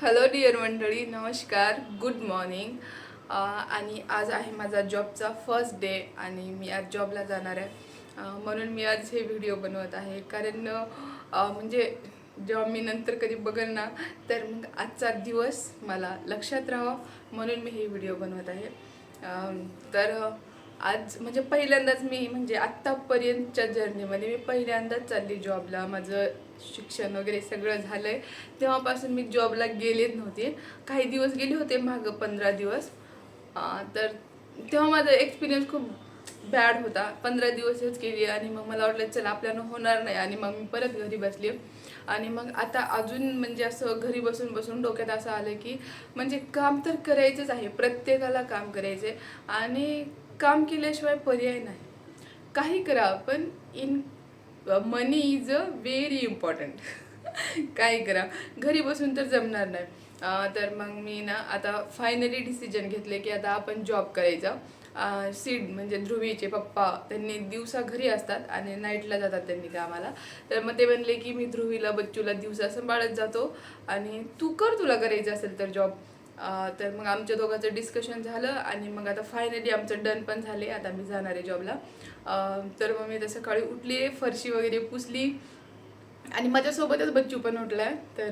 Hello dear मंडळी. नमस्कार. Good morning आणि आज आहे माझा जॉबचा फर्स्ट डे आणि मी आज जॉबला जाणार आहे. म्हणून मी आज हे व्हिडिओ बनवत आहे. कारण म्हणजे जेव्हा मी नंतर कधी बघेल ना तर मग आजचा दिवस मला लक्षात राहावं म्हणून मी हे व्हिडिओ बनवत आहे. तर आज म्हणजे पहिल्यांदाच मी म्हणजे आत्तापर्यंतच्या जर्नीमध्ये मी पहिल्यांदाच चालली जॉबला. माझं शिक्षण वगैरे सगळं झालं आहे तेव्हापासून मी जॉबला गेलेच नव्हते. काही दिवस गेले होते मागं पंधरा दिवस. तर तेव्हा माझा एक्सपिरियन्स खूप बॅड होता. पंधरा दिवसच केली आणि मग मला वाटलं चला आपल्यानं होणार नाही. आणि मग मी परत घरी बसली. आणि मग आता अजून म्हणजे असं घरी बसून बसून डोक्यात असं आलं की म्हणजे काम तर करायचंच आहे. प्रत्येकाला काम करायचं आहे आणि काम केल्याशिवाय पर्याय नाही. काही करा पण in money is a very important काही करा. घरी बसून तर जमणार नाही. तर मग मी ना आता फायनली डिसिजन घेतले की आता आपण जॉब करायचा. सीड म्हणजे ध्रुवीचे पप्पा त्यांनी दिवसा घरी असतात आणि नाईटला जातात त्यांनी कामाला. तर मग ते म्हणले की मी ध्रुवीला बच्चूला दिवसा सांभाळत जातो. आणि तू कर तुला करायचं असेल तर जॉब तर मग आमच्या दोघांचं डिस्कशन झालं आणि मग आता फायनली आमचं डन पण झाले. आता मी जाणार आहे जॉबला तर मग मी आता सकाळी उठली फरशी वगैरे पुसली. आणि माझ्यासोबतच बच्चू पण उठलाय. तर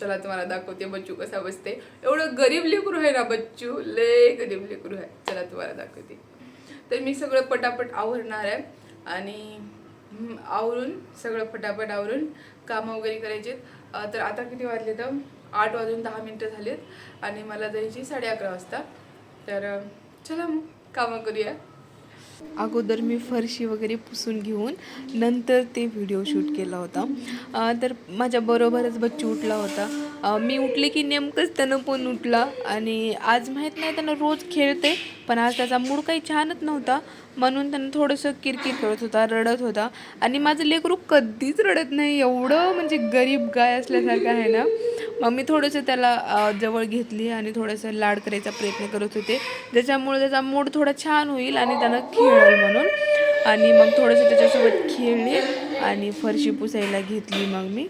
चला तुम्हाला दाखवते बच्चू कसा बसते. एवढं गरीब लेकरू आहे ना बच्चू? लय गरीब लेकरू आहे. चला तुम्हाला दाखवते. तर मी सगळं पटापट आवरणार आहे. आणि आवरून सगळं पटापट आवरून कामं वगैरे करायचे तर आता किती वाजले तर? आठ वाजून दहा मिनटं झालीत आणि मला जायची साडे अकरा वाजता. तर चला मग कामं करूया. अगोदर मी फरशी वगैरे पुसून घेऊन नंतर ते व्हिडिओ शूट केला होता. तर माझ्याबरोबरच बच्चू उठला होता. मी उठले की नेमकंच त्यानं पण उठला आणि आज माहीत नाही त्यानं रोज खेळते पण आज त्याचा मूड काही छानच नव्हता. म्हणून त्यानं थोडंसं किरकिर करत होता रडत होता. आणि माझं लेकरू कधीच रडत नाही एवढं म्हणजे गरीब गाय असल्यासारखं आहे ना. मग मी थोडंसं त्याला जवळ घेतली आणि थोडंसं लाड करायचा प्रयत्न करत होते. ज्याच्यामुळे त्याचा मूड थोडा छान होईल आणि त्यानं खेळेल म्हणून. आणि मग थोडंसं त्याच्यासोबत खेळले आणि फरशी पुसायला घेतली मग मी.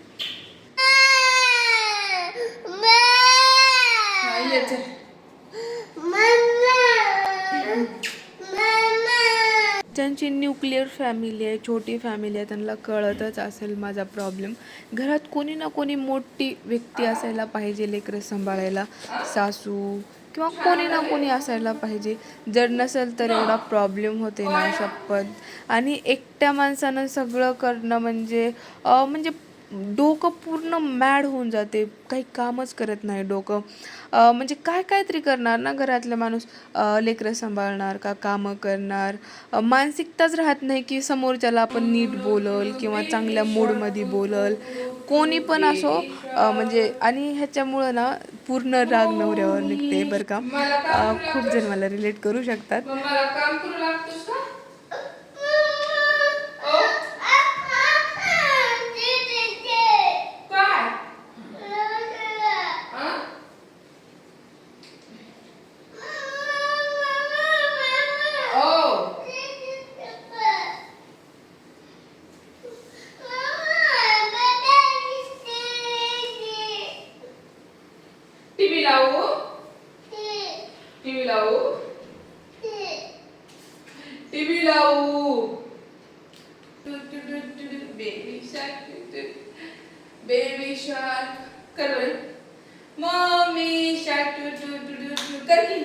ज्यांची न्यूक्लिअर फॅमिली आहे छोटी फॅमिली आहे त्यांना कळतच असेल माझा प्रॉब्लेम. घरात कोणी ना कोणी मोठी व्यक्ती असायला पाहिजे लेकरं सांभाळायला सासू किंवा कोणी ना कोणी असायला पाहिजे. जर नसेल तर एवढा प्रॉब्लेम होते ना शपथ. आणि एकट्या माणसानं सगळं करणं म्हणजे म्हणजे डोकं पूर्ण मॅड होऊन जाते. काही कामच करत नाही डोकं. म्हणजे काय काय तरी करणार ना घरातला माणूस? लेकरं सांभाळणार का कामं करणार? मानसिकताच राहत नाही की समोरच्याला आपण नीट बोलल किंवा चांगल्या मूडमध्ये बोलल. कोणी पण असो म्हणजे आणि ह्याच्यामुळं ना पूर्ण राग नवऱ्यावर निघते बरं का. खूप जण मला रिलेट करू शकतात मला काम करू लागतोस का काय हा? ओ टीव्ही लावू टीव्ही लावू टीव्ही लावू बेबी शार्क बेबी शार्क कर. Mummy shark doo doo doo doo doo कर की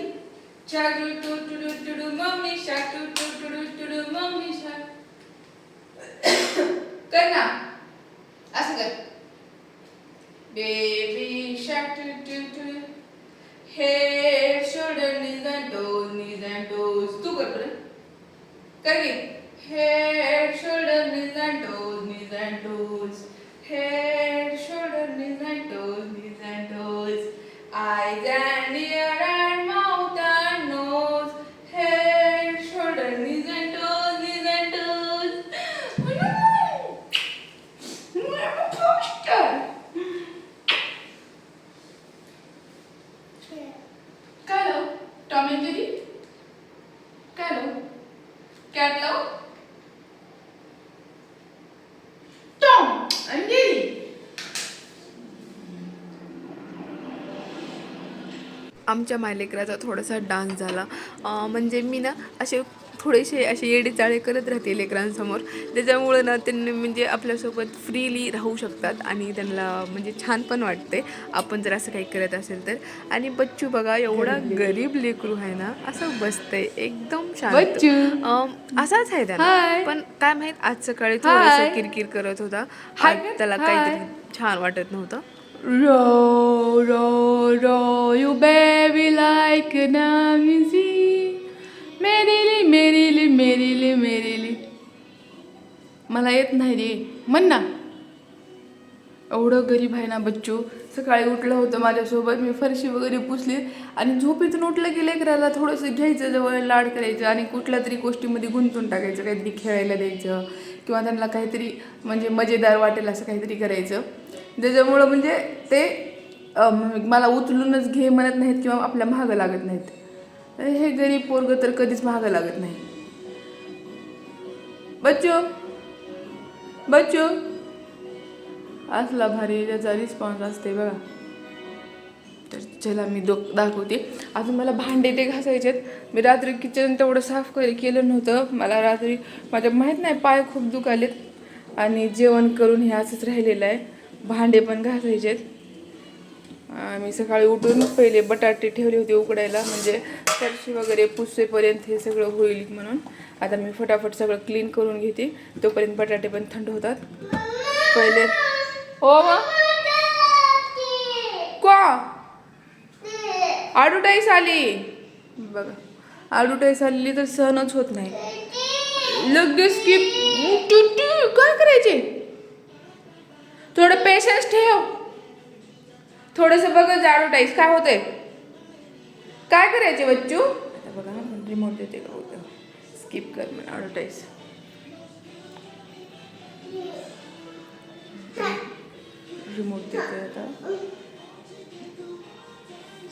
shark doo doo doo doo doo mummy shark doo doo doo doo doo doo mummy shark कर ना असं कर baby head shoulder knees and toes knees and toes તું કરવું કરીએ head shoulder knees and toes knees and toes head आमच्या मायलेकराचा थोडासा dance झाला. म्हणजे मी ना असे थोडेसे असे येडे चाळे करत राहते लेकरांसमोर त्याच्यामुळं ना त्यांनी म्हणजे आपल्यासोबत फ्रीली राहू शकतात आणि त्यांना म्हणजे छान पण वाटते आपण जर असं काही करत असेल तर आणि बच्चू बघा एवढा गरीब लेकरू आहे ना असं बसतंय एकदम शांत असाच आहे. त्याला पण काय माहीत आज सकाळी. थोडंसं किरकिर करत होता. त्याला. काहीतरी छान वाटत नव्हतं Row, row, row, you baby like an amazing. Merrily merrily merrily merrily. मला येत नाही रे. म्हण ना. एवढं गरीब आहे ना बच्चू. सकाळी उठलं होतं माझ्यासोबत. मी फरशी वगैरे पुसली. आणि झोपेतून उठलं की लेकराला थोडंसं घ्यायचं जवळ लाड करायचं आणि कुठल्या तरी गोष्टीमध्ये गुंतून टाकायचं. काहीतरी खेळायला द्यायचं. किंवा त्यांना काहीतरी म्हणजे मजेदार वाटेल असं काहीतरी करायचं. त्याच्यामुळं म्हणजे ते मला उचलूनच घे म्हणत नाहीत किंवा आपल्या महागं लागत नाहीत. हे गरीब पोरग तर कधीच महागं लागत नाही. बच्चो बच्चो. असला भारी त्याचा रिस्पॉन्स असते बघा. तर चला मी दो दाखवते. अजून मला भांडे ते घासायचेत मी रात्री किचन तेवढं साफ करे केलं नव्हतं. मला रात्री माझ्या माहीत नाही पाय खूप दुखालेत आणि जेवण करून हे असंच राहिलेलं आहे. भांडे पण घासायचेत आम्ही सकाळी उठून पहिले बटाटे ठेवले होते उकडायला म्हणजे फरशी वगैरे पुसेपर्यंत हे सगळं होईल म्हणून. आता मी फटाफट सगळं क्लीन करून घेते. तोपर्यंत बटाटे पण थंड होतात. पहिले हो मग का? आडूटाईस आली. बघा आडूटाईस आलेली तर सहनच होत नाही. लगेच की काय करायचे? थोडं पेशन्स ठेव. थोडस बघ ॲडव्हर्टाईज काय होतंय? काय करायचे बच्चू? आता बघा रिमोट देते का होतं. स्किप कर म्हणून ॲडव्हर्टाईज रिमोट देते आता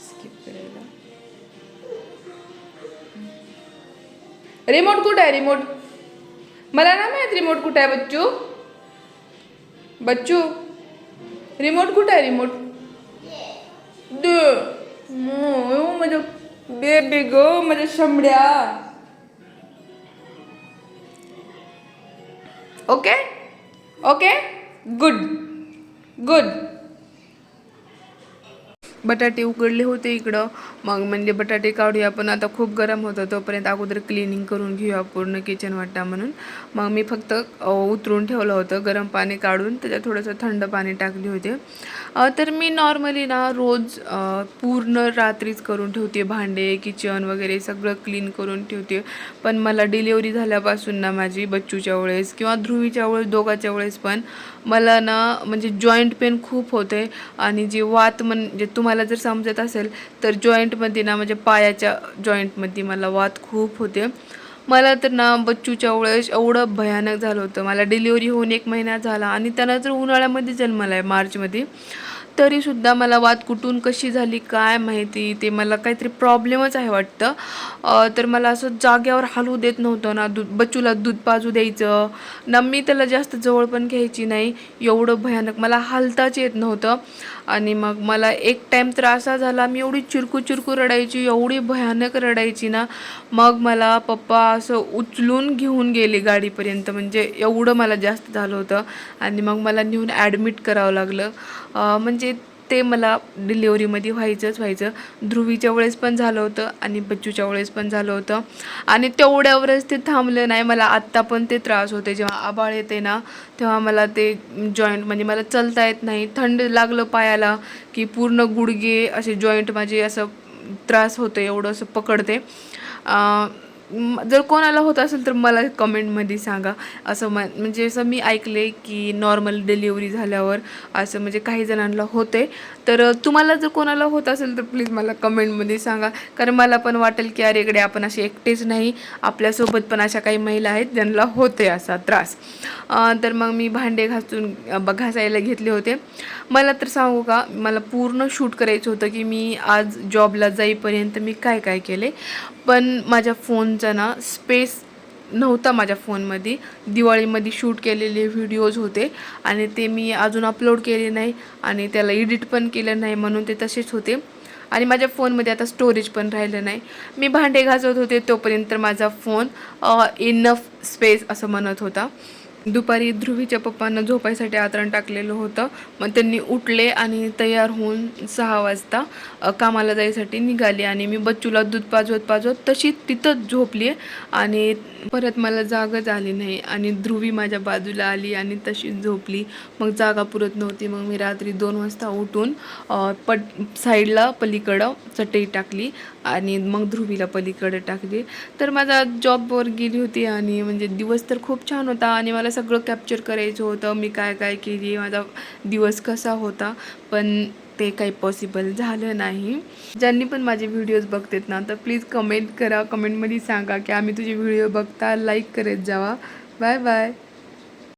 स्किप करायला. रिमोट कुठं आहे रिमोट मला ना माहीत रिमोट कुठं आहे बच्चू. बच्चू रिमोट कुठं आहे रिमोट माझ्या बेबी ग माझ्या शंभड्या ओके ओके गुड गुड बटाटे उकडले होते इकडं. मग म्हणजे बटाटे काढूया पण आता खूप गरम होतं तोपर्यंत अगोदर क्लिनिंग करून घेऊया पूर्ण किचन वाटा म्हणून. मग मी फक्त उतरून ठेवलं होतं गरम पाणी काढून त्याच्यात थोडंसं थंड पाणी टाकले होते. तर मी नॉर्मली ना रोज पूर्ण रात्रीच करून ठेवते भांडे किचन वगैरे सगळं क्लीन करून ठेवते. पण मला डिलिव्हरी झाल्यापासून ना माझी बच्चूच्या वेळेस किंवा ध्रुवीच्या वेळेस दोघाच्या वेळेस पण मला ना म्हणजे जॉईंट पेन खूप होते. आणि जे वात म्हणजे तुम्हाला जर समजत असेल तर जॉईंटमध्ये ना म्हणजे पायाच्या जॉईंटमध्ये मला वात खूप होते. मला तर ना बच्चूच्या वेळेस एवढं भयानक झालं होतं. मला डिलिव्हरी होऊन एक महिना झाला आणि त्यांना जर उन्हाळ्यामध्ये जन्मला आहे मार्चमध्ये तरीसुद्धा मला वाद कुठून कशी झाली काय माहिती ते मला काहीतरी प्रॉब्लेमच आहे वाटतं. तर मला असं जाग्यावर हलवू देत नव्हतं ना दूध बच्चूला दूध पाजू द्यायचं. ना मी त्याला जास्त जवळ पण घ्यायची नाही. एवढं भयानक मला हलताच येत नव्हतं. आणि मग मला एक टाईम तर असा झाला मी एवढी चिरकू चिरकू रडायची एवढी भयानक रडायची ना मग मला पप्पा असं उचलून घेऊन गेले गाडीपर्यंत. म्हणजे एवढं मला जास्त झालं होतं. आणि मग मला नेऊन ॲडमिट करावं लागलं. म्हणजे ते मला डिलिव्हरीमध्ये व्हायचंच व्हायचं. ध्रुवीच्या वेळेस पण झालं होतं आणि बच्चूच्या वेळेस पण झालं होतं. आणि तेवढ्यावरच ते थांबलं नाही. मला आत्ता पण ते त्रास होते जेव्हा आबाळ येते ना तेव्हा मला ते जॉईंट म्हणजे मला चलता येत नाही. थंड लागलं पायाला की पूर्ण गुडघे असे जॉईंट माझे असं त्रास होतं एवढं असं पकडते. जर कोणाला होत असेल तर मला कमेंटमध्ये सांगा. असं म म्हणजे असं मी ऐकले की नॉर्मल डिलिव्हरी झाल्यावर असं म्हणजे काही जणांना होते तर तुम्हाला जर कोणाला होत असेल तर प्लीज मला कमेंटमध्ये सांगा. कारण मला पण वाटेल की अरे इकडे आपण असे एकटेच नाही. आपल्यासोबत पण अशा काही महिला आहेत ज्यांना होते असा त्रास. तर मग मी भांडे घासून घासायला घेतले होते. मला तर सांगू का मला पूर्ण शूट करायचं होतं की मी आज जॉबला जाईपर्यंत मी काय काय केले पण माझ्या फोनचा ना स्पेस नव्हता माझ्या फोनमध्ये. दिवाळीमध्ये शूट केलेले व्हिडिओज होते आणि ते मी अजून अपलोड केले नाही आणि त्याला एडिट पण केलं नाही म्हणून ते तसेच होते. आणि माझ्या फोनमध्ये आता स्टोरेज पण राहिलं नाही. मी भांडे घासत होते तोपर्यंत माझा फोन इनफ स्पेस असं म्हणत होता. दुपारी ध्रुवीच्या पप्पांना झोपायसाठी आतरण टाकलेलं होतं. मग त्यांनी उठले आणि तयार होऊन सहा वाजता कामाला जायसाठी निघाली आणि मी बच्चूला दूध पाजवत पाजवत तशीच तिथंच झोपली आणि परत मला जागच आली नाही आणि ध्रुवी माझ्या बाजूला आली आणि तशीच झोपली. मग जागा पुरत नव्हती. मग मी रात्री दोन वाजता उठून पट साईडला पलीकडं चटई टाकली आणि मग ध्रुवीला पलीकडे टाकली. तर माझा जॉबवर गेली होती आणि म्हणजे दिवस तर खूप छान होता आणि मला सगळं कॅप्चर करायचं होतं. मी काय काय केली माझा दिवस कसा होता पण ते काही पॉसिबल झालं नाही. ज्यांनी पण माझे व्हिडिओज बघतात ना तर प्लीज कमेंट करा. कमेंटमध्ये सांगा की आम्ही तुझे व्हिडिओ बघता लाईक करत जावा. Bye bye